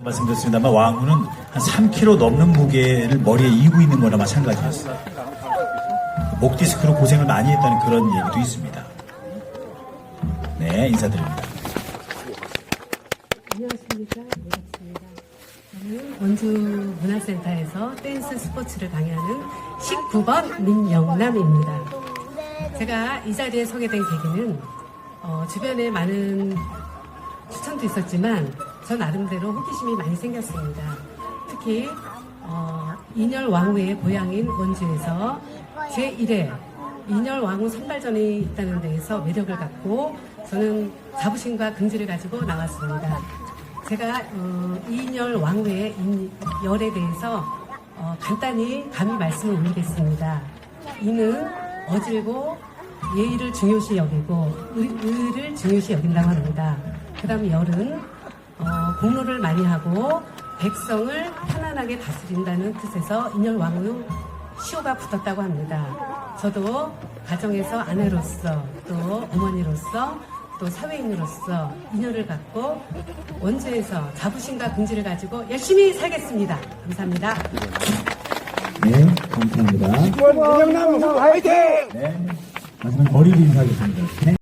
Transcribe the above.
말씀드렸습니다만 왕후는 한 3kg 넘는 무게를 머리에 이고 있는 거나 마찬가지였어요. 목 디스크로 고생을 많이 했다는 그런 얘기도 있습니다. 네, 인사드립니다. 안녕하십니까. 반갑습니다. 저는 원주 문화센터에서 댄스 스포츠를 강의하는 19번 민영남입니다. 제가 이 자리에 서게 된 계기는 어, 주변에 많은 추천도 있었지만 저 나름대로 호기심이 많이 생겼습니다. 특히 어, 인열 왕후의 고향인 원주에서 제1회 인열 왕후 선발전이 있다는 데에서 매력을 갖고 저는 자부심과 긍지를 가지고 나왔습니다. 제가 어, 이인열 왕후의 인- 열에 대해서 어, 간단히 감히 말씀을 올리겠습니다. 이는 어질고 예의를 중요시 여기고 의, 의를 중요시 여긴다고 합니다. 그 다음에 열은 어, 공로를 많이 하고 백성을 편안하게 다스린다는 뜻에서 인열 왕후 시호가 붙었다고 합니다. 저도 가정에서 아내로서 또 어머니로서 또 사회인으로서 인연을 갖고 원주에서 자부심과 긍지를 가지고 열심히 살겠습니다. 감사합니다. 네, 감사합니다. 화이팅! 네, 마지막 머리로 인사하겠습니다. 네.